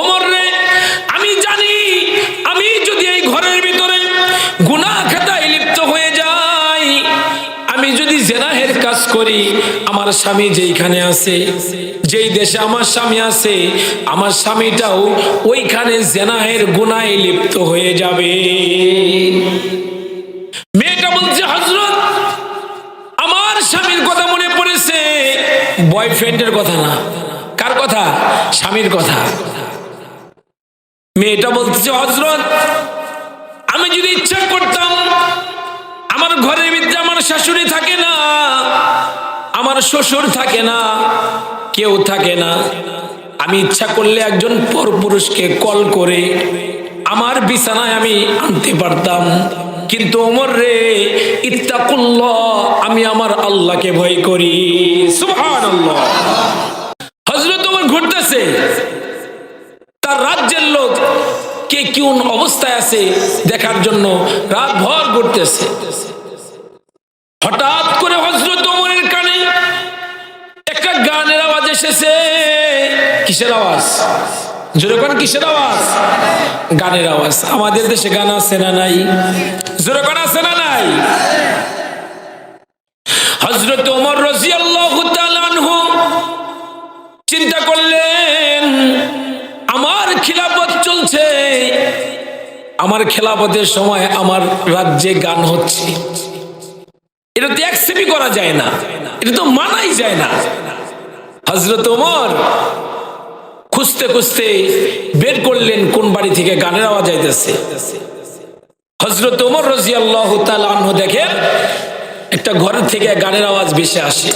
ওমর রে, আমি জানি, আমি যদি এই ঘরের ভিতরে গুনাহ খাতায় লিপ্ত হয়ে যাই, আমি যদি জেনাহের কাজ করি, আমার স্বামী যেইখানে আছে, যেই দেশে আমার স্বামী আছে, আমার স্বামীটাও ওইখানে জেনাহের গুনায় লিপ্ত হয়ে যাবে। মেয়েটা বলছে হজরত আমার স্বামীর কথা মনে পড়েছে। বয়ফ্রেন্ডের কথা না। কার কথা? স্বামীর কথা। মেয়েটা বলতেছে হজরত আমি যদি ইচ্ছা করতাম, আমার ঘরের ভিতরে আমার শাশুড়ি থাকে না, আমার শ্বশুর থাকে না, কেউ থাকে না, আমি ইচ্ছা করলে একজন পরপুরুষকে কল করে আমার বিছানায় আমি আনতে পারতাম। কিন্তু ওমর রে, ইত্তাকুল্লাহ, আমি আমার আল্লাহকে ভয় করি। হযরত ওমর ঘুরতেছে। তার রাজ্যের লোক কে কোন অবস্থায় আছে দেখার জন্য রাত ভর ঘুরতেছে। হঠাৎ করে হজরত কানে একটা গানের আওয়াজ এসেছে। কিসের আওয়াজ? যেরকম কিসের আওয়াজ? গানের আওয়াজ। আমাদের দেশে গান আছে না নাই? যেরকম আছে না নাই? হজরত ওমর রাদিয়াল্লাহু চলছে আমার খেলাপথের সময় আমার রাজ্যে গান হচ্ছে। এটা তো অ্যাকসেপ্টই করা যায় না। এটা তো মানাই যায় না। হজরত ওমর খুঁজতে খুঁজতে বের করলেন কোন বাড়ি থেকে গানের আওয়াজ আইতেছে। হজরত ওমর রাজি আল্লাহ আনহু দেখেন, একটা ঘর থেকে গানের আওয়াজ ভেসে আসে।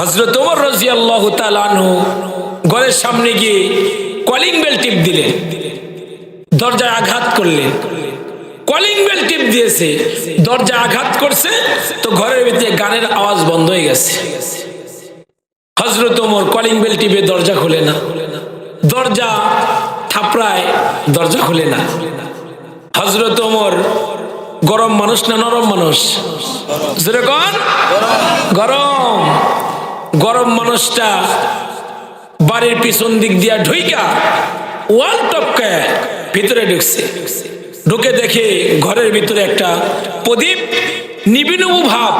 হজরত ওমর রাজি আল্লাহ আনহু ঘরের সামনে গিয়ে কলিং বেল টিপ দিলেন। দরজায় আঘাত করলেন কলিং বেল টিপ দিয়েছে, দরজা আঘাত করছে, তো ঘরের ভিতরে গানের আওয়াজ বন্ধ হয়ে গেছে। হজরত ওমর কলিং বেল টিপে দরজা খুলে না। দরজা থাপড়ায় দরজা খুলে না। হজরত ওমর গরম মানুষ না নরম মানুষ? যেরকম গরম। গরম মানুষটা বাড়ির পিছন দিক দিয়া ঢুইকা ওয়াল টপকায় ভিতরে ঢুকছে। ঢুকে দেখে ঘরের ভিতরে একটা প্রদীপ নিবিন ভাব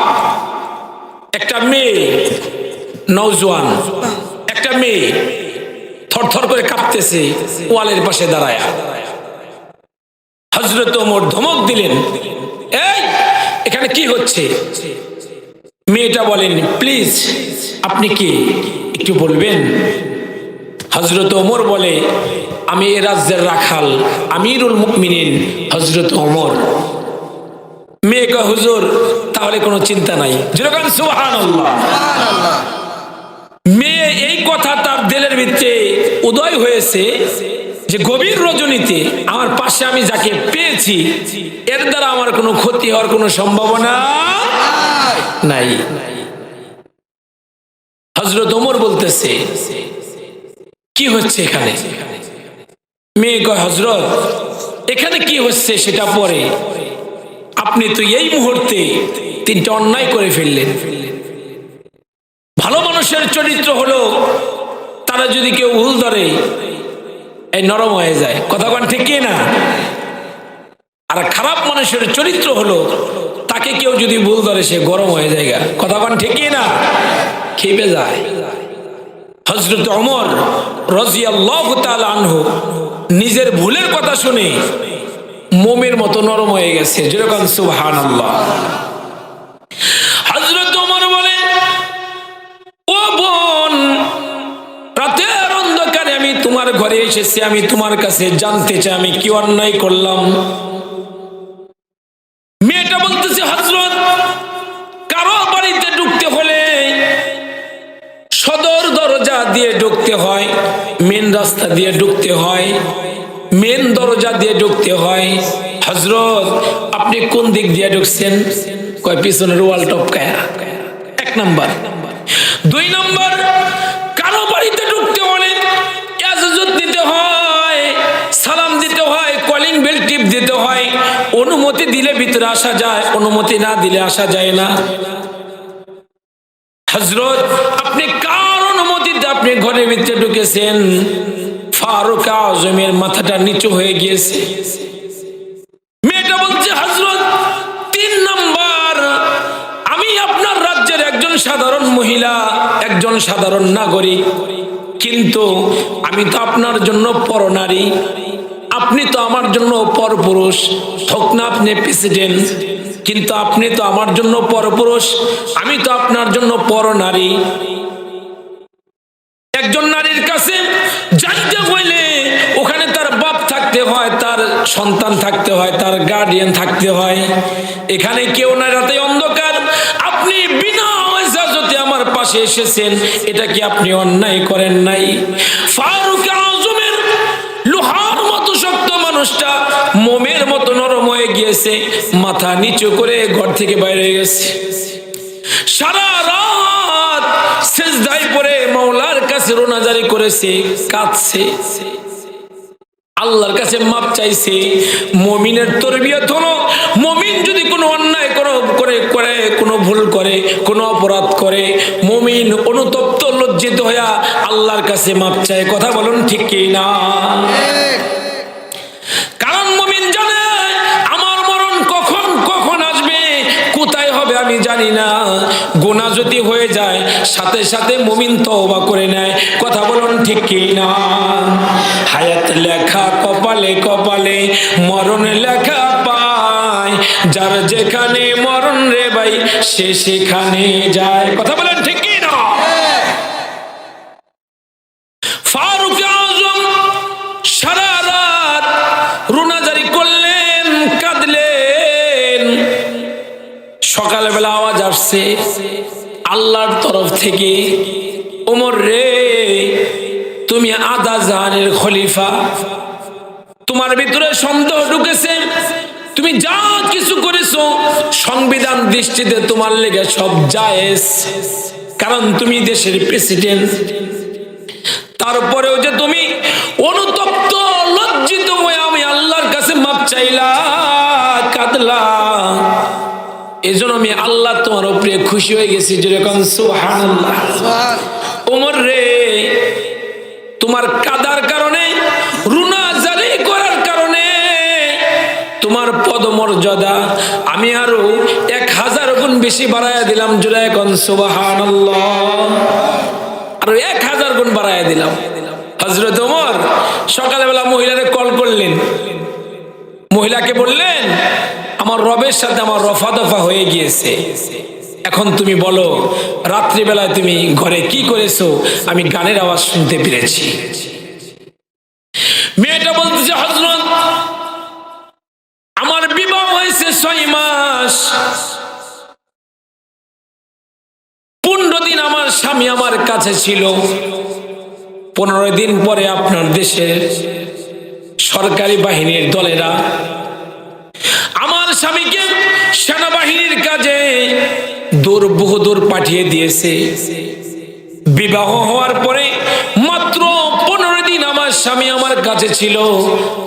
একটা মেয়ে নৌজওয়ান একটা মেয়ে থরথর করে কাঁপতেছে ওয়ালের পাশে দাঁড়ায়। হজরত ওমর ধমক দিলেন, এই, এখানে কি হচ্ছে? মেয়েটা বলেন, প্লিজ, আপনি কি? একটু বলবেন? হজরত ওমর বলে, আমি এ রাজ্যের রাখাল, আমিরুল মুকমিনিন হজরত ওমর। মেয়ে কয়, হুজুর, তাহলে কোনো চিন্তা নাই। যেরকম মেয়ে এই কথা তার দিলের ভিতরে উদয় হয়েছে যে, গভীর রজনীতে আমার পাশে আমি যাকে পেয়েছি, এর দ্বারা আমার কোনো ক্ষতি হওয়ার কোনো সম্ভাবনা নাই। হজরত ওমর বলতেছে কি হচ্ছে এখানে? মেয়ে কয় হজরত এখানে কি হচ্ছে সেটা পরে? আপনি তো এই মুহূর্তে তিনটা অন্যায় করে ফেললেন। ভালো মানুষের চরিত্র হলো, তারা যদি কেউ ভুল ধরে, এই নরম হয়ে যায়। কথা কন ঠিক না? আর খারাপ মানুষের চরিত্র হলো, তাকে কেউ যদি ভুল ধরে, সে গরম হয়ে যায় কথা কন ঠিক না? খেপে যায়। হজরত অমর রাজিয়াল্লাহ আনহু নিজের ভুলের কথা শুনে মোমের মতো নরম হয়ে গেছে। যেরকম সুবহান হজরত ওমর বলে, ও বোন, রাতের অন্ধকারে আমি তোমার ঘরে এসেছি, আমি তোমার কাছে জানতে চাই, আমি কি অন্যায় করলাম? দিয়ে ঢুকতে হয়। মেন দরজা দিয়ে ঢুকতে হয়। হজরত আপনি কোন দিক দিয়ে ঢুকছেন? কয়, পিছনের ওয়াল টপকায়া এক নাম্বার। দুই নাম্বার, কারও বাড়িতে ঢুকতে হলে দিতে হয়, সালাম দিতে হয় কলিং বেল টিপ দিতে হয়। অনুমতি দিলে ভিতরে আসা যায়, অনুমতি না দিলে আসা যায় না। হজরত আপনি কার অনুমতিতে আপনি ঘরের ভিতরে ঢুকেছেন? ফারুক আজমের মাথাটা নিচু হয়ে গিয়েছে। মেয়েটা বলছে হজরত তিন নাম্বার, আমি আপনার রাজ্যের একজন সাধারণ মহিলা, একজন সাধারণ নাগরিক। কিন্তু আমি তো আপনার জন্য আপনি তো আমার জন্য পরপুরুষ আপনি প্রেসিডেন্ট, কিন্তু আপনি তো আমার জন্য পরপুরুষ আমি তো আপনার জন্য পরনারী একজন নারীর যাইতে হইলে ওখানে তার বাপ থাকতে হয়, তার সন্তান থাকতে হয়, তার গার্ডিয়ান থাকতে হয়। এখানে কেউ না রাতে অন্ধকার। আপনি বিনা ইজাজতে আমার পাশে এসেছেন, এটা কি আপনি অন্যায় করেন নাই? ফারুক আজমের লোহার মতো শক্ত মানুষটা মোমের মতো নরম হয়ে গিয়েছে, মাথা নিচু করে ঘর থেকে বাইরে হয়ে গেছে। সারা রাত শেষ দায় পরে মাওলার কাছে রোনাজারি করেছে, কাঁদছে। আল্লাহর কাছে মাপ চাইছে, মমিনের তরবিয়ত হলো, মমিন যদি কোনো অন্যায় কোনো করে করে, কোনো ভুল করে, কোনো অপরাধ করে, মমিন অনুতপ্ত লজ্জিত হইয়া আল্লাহর কাছে মাপ চায়। কথা বলুন ঠিক কি না? আমি জানি না। গোনা যদি হয়ে যায়, সাথে সাথে মুমিন তওবা করে নেয়। কথা বলুন ঠিক কি না? হায়াত লেখা কপালে কপালে, মরণ লেখা পায়। যার যেখানে মরণ রে ভাই, সে সেখানে যায়। কথা বলেন ঠিক আসছে। আল্লাহর তরফ থেকে, ওমর রে, তুমি আদা জাহানের খলিফা। তোমার ভিতরে সন্দেহ ঢুকেছে। তুমি যা কিছু করেছ, সংবিধান দৃষ্টিতে তোমার লেগে সব জায়েজ। কারণ তুমি দেশের প্রেসিডেন্ট। তারপরেও যে তুমি অনুতপ্ত, লজ্জিত হয়ে আমি আল্লাহর কাছে মাপ চাইলা, কাঁদলা। এজন্য আমি আল্লাহ তোমার উপরে খুশি হয়ে গেছি যেরকম সুবহানাল্লাহ। ওমর রে তোমার কাদার কারণে রুনা জারি করার কারণে তোমার পদমর্যাদা আমি আরও এক হাজার গুণ বেশি বাড়াইয়া দিলাম জুড়ে এখন সুবহানাল্লাহ। আরও এক হাজার গুণ বাড়াইয়া দিলাম। হজরত ওমর সকালবেলা মহিলারে কল করলেন রবের সাথে আমার রফা দফা হয়ে গিয়েছে। এখন তুমি বলো, রাত্রিবেলায় তুমি ঘরে কি করেছ? আমি গানের আওয়াজ শুনতে পেরেছি। মেয়েটা বলতেছে, হজরত, আমার বিবাহ হয়েছে ছয় মাস। পনেরো দিন আমার স্বামী আমার কাছে ছিল। পনেরো দিন পরে আপনার দেশের সরকারি বাহিনীর দলেরা আমার স্বামীকে সেনাবাহিনীর কাজে দূর বহু দূর পাঠিয়ে দিয়েছে। বিবাহ হওয়ার পরে মাত্র পনেরো দিন আমার স্বামী আমার কাছে ছিল।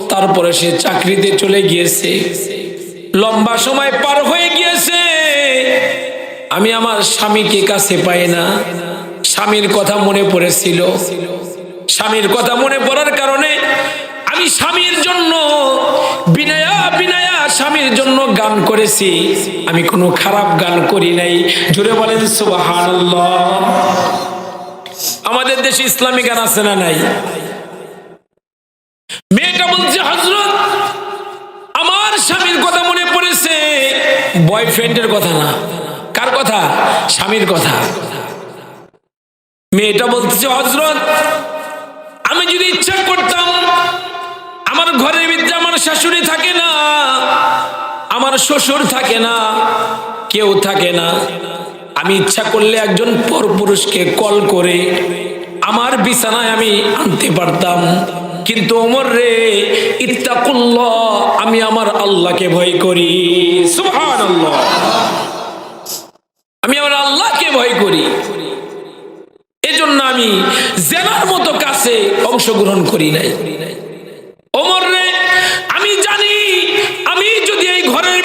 তারপরে সে চাকরিতে চলে গিয়েছে। লম্বা সময় পার হয়ে গিয়েছে। আমি আমার স্বামীকে কাছে পাই না। স্বামীর কথা মনে পড়েছিল। স্বামীর কথা মনে পড়ার কারণে আমি স্বামীর জন্য বিনয়া বিনয়া স্বামীর জন্য গান করেছি। আমি কোনো খারাপ গান করি নাই। জুড়ে বলেন, সুবহানাল্লাহ। আমাদের দেশে ইসলামী গান আছে না নাই? মেয়েটা বলছে হজরত আমার স্বামীর কথা মনে পড়েছে। বয়ফ্রেন্ডের কথা না। কার কথা? স্বামীর কথা। মেয়েটা বলতেছে হজরত আমি যদি ইচ্ছা করতাম আমার ঘরের ভিতরে আমার শাশুড়ি থাকে না, আমার শ্বশুর থাকে না, কেউ থাকে না। আমি ইচ্ছা করলে একজন পরপুরুষকে কল করে আমার বিছানায় আমি আনতে পারতাম। কিন্তু ওমর রে, ইত্তাকুল্লাহ, আমি আমার আল্লাহকে ভয় করি। আমি আমার আল্লাহকে ভয় করি। এজন্য আমি জেনার মতো কাছে অংশগ্রহণ করি নাই।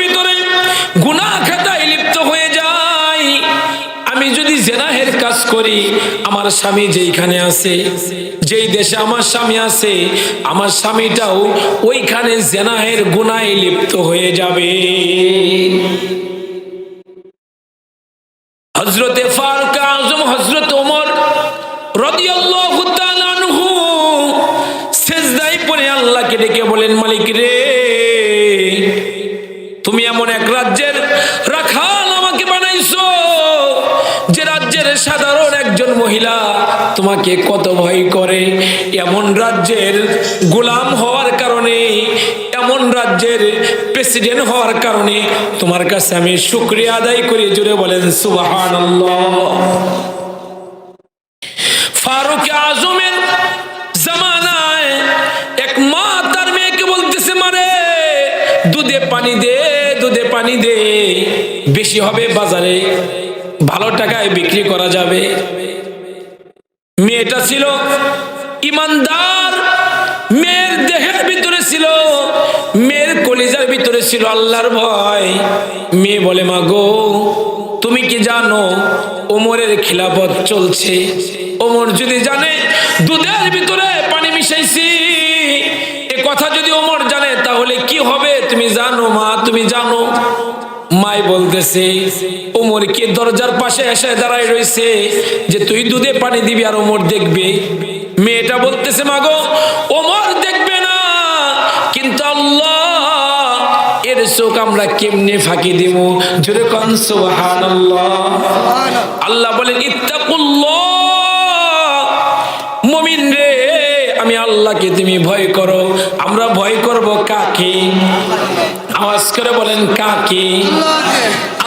ভিতরে গুনাহ খাতায় লিপ্ত হয়ে যাই আমি যদি জেনাহের কাজ করি, আমার স্বামী যেইখানে আছে, যেই দেশে আমার স্বামী আছে, আমার স্বামীটাও ওইখানে জেনাহের গুনায় লিপ্ত হয়ে যাবে। হজরতে ফারুক আজম হজরত ওমর রাদিয়াল্লাহু তাআলা আনহু সেজদায় আল্লাহকে ডেকে বলেন, মালিক রে মহিলা তোমাকে কত ভয় করে? এমন রাজ্যের গোলাম হওয়ার কারণে, এমন রাজ্যের প্রেসিডেন্ট হওয়ার কারণে তোমার কাছে আমি শুক্রিয়া আদায় করি। জুড়ে বলেন সুবাহান ফারুক আজমের জামানায় এক মা তার মেয়েকে বলতেছে, মারে, দুধে পানি দে, দুধে পানি দে। বেশি হবে বাজারে, ভালো টাকায় বিক্রি করা যাবে। মেয়েটা ছিল ইমানদার, মেয়ের দেহের ভিতরে ছিল, মেয়ের কলিজার ভিতরে ছিল আল্লাহর ভয়। মেয়ে বলে, মা গো, তুমি কি জানো ওমরের খিলাফত চলছে? ওমর যদি জানে, দুধের ভিতরে পানি মিশাইছি। এ কথা যদি ওমর জানে, তাহলে কি হবে? তুমি জানো, মা, তুমি জানো। মাই বলতেছে ওমর কি দরজার পাশে এসে দাঁড়ায় রয়েছে যে তুই দুধে পানি দিবি আর ওমর দেখবে? মেয়েটা বলতেছে, মাগো ওমর দেখবে না, কিন্তু আল্লাহ, এর চোখ আমরা কেমনে ফাঁকি দিব? জোরে কন, সুবহানাল্লাহ। আল্লাহ বলেন, ইত্তাকুল্লাহ, মমিন রে, আমি আল্লাহকে তুমি ভয় করো। আমরা ভয় করব কাকে? আওয়াজ করে বলেন, কাকে?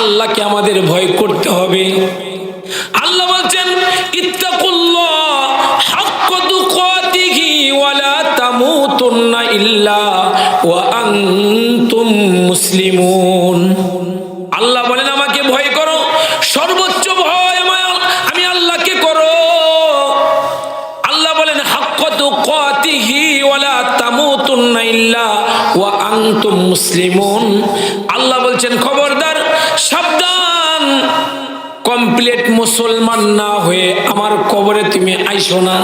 আল্লাহকে আমাদের ভয় করতে হবে। আল্লাহ বলছেন হাক্ক তুকাতিহি মুসলিমুন। আল্লাহ বলেন, আমাকে ভয় করো। সর্বোচ্চ ভয় আমি আল্লাহকে করো। আল্লাহ বলেন হাক্কাতু কাতিহি ওয়ালা তামুতুন্না ইল্লা আনতুম মুসলিমুন? আল্লাহ বলছেন, খবরদার, সাবধান। কমপ্লিট মুসলমান না হয়ে আমার কবরে তুমি আইসো না।